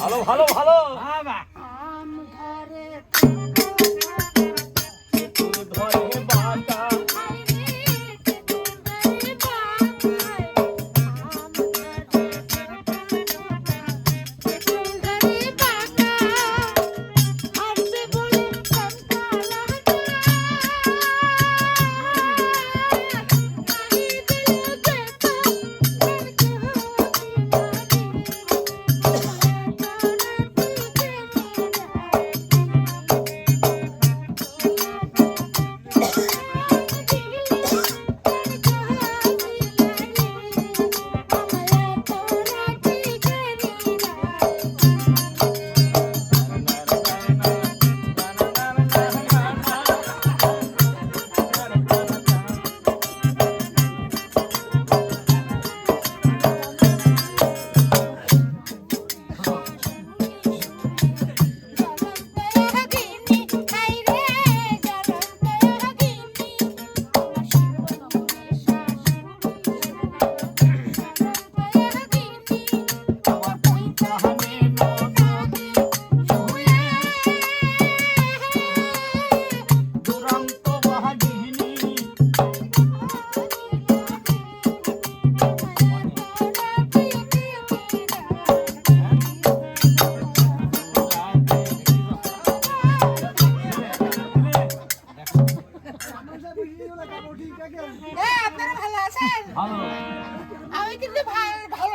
ভালো ভালো ভালো বাবা আপনারা ভালো আছেন? আমি কিন্তু ভালো